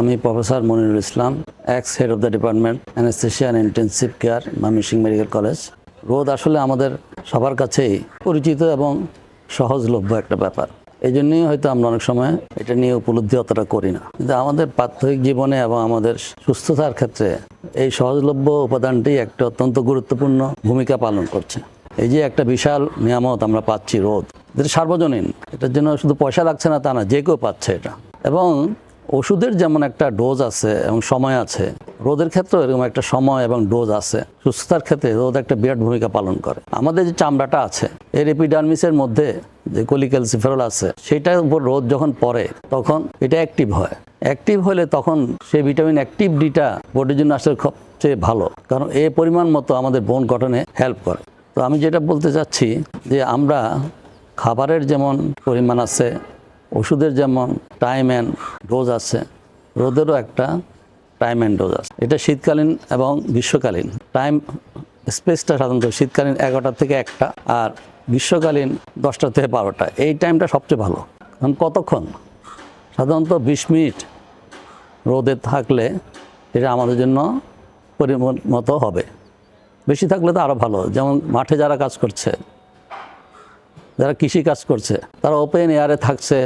আমি professor Monirul Islam ex head of the department anaesthesia and intensive care Mymensingh medical college রোদ আসলে আমাদের সবার কাছেই পরিচিত এবং সহজলভ্য একটা ব্যাপার। এই জন্যই হয়তো আমরা অনেক সময় এটা নিয়ে উপলব্ধি অতটা করি না। কিন্তু আমাদের প্রাত্যহিক জীবনে এবং আমাদের সুস্থতার ক্ষেত্রে এই সহজলভ্য উপাদানটি একটা অত্যন্ত গুরুত্বপূর্ণ ভূমিকা পালন করছে। এই যে একটা বিশাল নিয়ামত আমরা পাচ্ছি রোদ। এটা সার্বজনীন। এটার জন্য শুধু পয়সা লাগছে না, তা না, যে কেউ পাচ্ছে এটা। এবং ওষুধের যেমন একটা ডোজ আছে এবং সময় আছে, রোদের ক্ষেত্রেও এরকম একটা সময় এবং ডোজ আছে, সুস্থতার ক্ষেত্রে রোদ একটা বিরাট ভূমিকা পালন করে। আমাদের যে চামড়াটা আছে, এর এপিডার্মিসের মধ্যে যে কলিক্যালসিফেরল আছে, সেটার উপর রোদ যখন পড়ে, তখন এটা অ্যাক্টিভ হয়। অ্যাক্টিভ হলে তখন সেই ভিটামিন অ্যাক্টিভ ডিটা বডির জন্য আসলে সবচেয়ে ভালো, কারণ এ পরিমাণ মতো আমাদের বোন গঠনে হেল্প করে। তো আমি যেটা বলতে চাচ্ছি যে আমরা খাবারের যেমন পরিমাণ আছে ওষুধের যেমন টাইম অ্যান্ড ডোজ আছে, রোদেরও একটা টাইম অ্যান্ড ডোজ আছে। এটা শীতকালীন এবং গ্রীষ্মকালীন। টাইম স্পেসটা সাধারণত শীতকালীন এগারোটা থেকে একটা আর গ্রীষ্মকালীন দশটা থেকে বারোটা। এই টাইমটা সবচেয়ে ভালো। কারণ কতক্ষণ? সাধারণত বিশ মিনিট রোদে থাকলে এটা আমাদের জন্য পরিমাণ মতো হবে। বেশি থাকলে তো আরও ভালো। যেমন মাঠে যারা কাজ করছে, যারা কৃষি কাজ করছে, তারা ওপেন এয়ারে থাকছে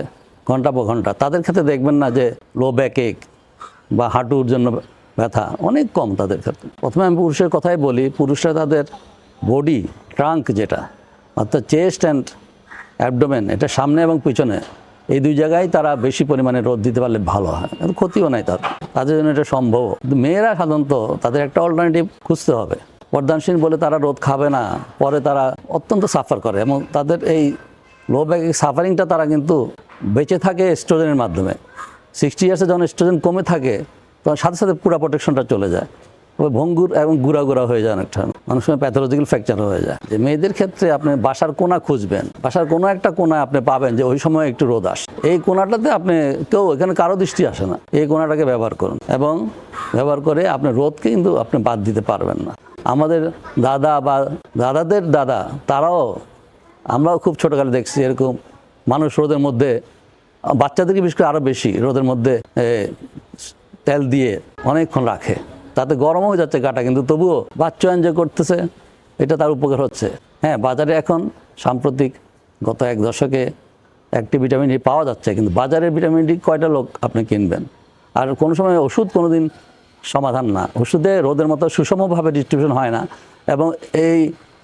ঘণ্টা পর ঘণ্টা। তাদের ক্ষেত্রে দেখবেন না যে লো ব্যাক এক বা হাঁটুর জন্য ব্যথা অনেক কম তাদের ক্ষেত্রে। প্রথমে আমি পুরুষের কথাই বলি, পুরুষরা তাদের বডি ট্রাঙ্ক যেটা, অর্থাৎ চেস্ট অ্যান্ড অ্যাবডোমেন এটা সামনে এবং পিছনে, এই দুই জায়গায় তারা বেশি পরিমাণে রোদ দিতে পারলে ভালো হয় ক্ষতিও নাই তার। তাদের জন্য এটা সম্ভব। মেয়েরা সাধারণত তাদের একটা অল্টারনেটিভ খুঁজতে হবে। বর্ধনশীল বলে তারা রোদ খাবে না, পরে তারা অত্যন্ত সাফার করে। এবং তাদের এই লো ব্যাক সাফারিংটা তারা কিন্তু বেঁচে থাকে এস্ট্রোজেনের মাধ্যমে। সিক্সটি ইয়ার্সে যখন এস্ট্রোজেন কমে থাকে, তখন সাথে সাথে পুরো প্রোটেকশনটা চলে যায়। ওই ভঙ্গুর এবং গুড়া গুড়া হয়ে যায় অনেকটা। অনেক সময় প্যাথোলজিক্যাল ফ্র্যাকচার হয়ে যায়। যে মেয়েদের ক্ষেত্রে আপনি বাসার কোনা খুঁজবেন, বাসার কোনো একটা কোনায় আপনি পাবেন যে ওই সময় একটু রোদ আসে। এই কোনাটাতে আপনি কেউ, এখানে কারও দৃষ্টি আসে না। এই কোনাটাকে ব্যবহার করুন এবং ব্যবহার করে আপনি রোদকে কিন্তু আপনি বাদ দিতে পারবেন না। আমাদের দাদা বা দাদাদের দাদা, তারাও, আমরাও খুব ছোটোকালে দেখছি এরকম মানুষ রোদের মধ্যে, বাচ্চাদেরকে বিশেষ করে আরও বেশি রোদের মধ্যে তেল দিয়ে অনেকক্ষণ রাখে। তাতে গরম হয়ে যাচ্ছে গাটা, কিন্তু তবুও বাচ্চা এনজয় করতেছে, এটা তার উপকার হচ্ছে। হ্যাঁ বাজারে এখন সাম্প্রতিক গত এক দশকে একটি ভিটামিন ডি পাওয়া যাচ্ছে, কিন্তু বাজারের ভিটামিন ডি কয়টা লোক আপনি কিনবেন? আর কোনো সময় ওষুধ কোনো দিন সমাধান না। ওষুধে রোদের মতো সুষমভাবে ডিস্ট্রিবিউশন হয় না, এবং এই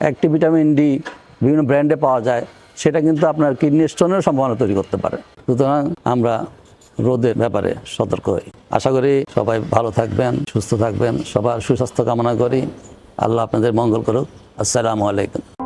একটি ভিটামিন ডি বিভিন্ন ব্র্যান্ডে পাওয়া যায়। সেটা কিন্তু আপনার কিডনি স্টোনের সম্ভাবনা তৈরি করতে পারে। সুতরাং আমরা রোদের ব্যাপারে সতর্ক হই। আশা করি সবাই ভালো থাকবেন, সুস্থ থাকবেন, সবার সুস্বাস্থ্য কামনা করি। আল্লাহ আপনাদের মঙ্গল করুক। আসসালামু আলাইকুম।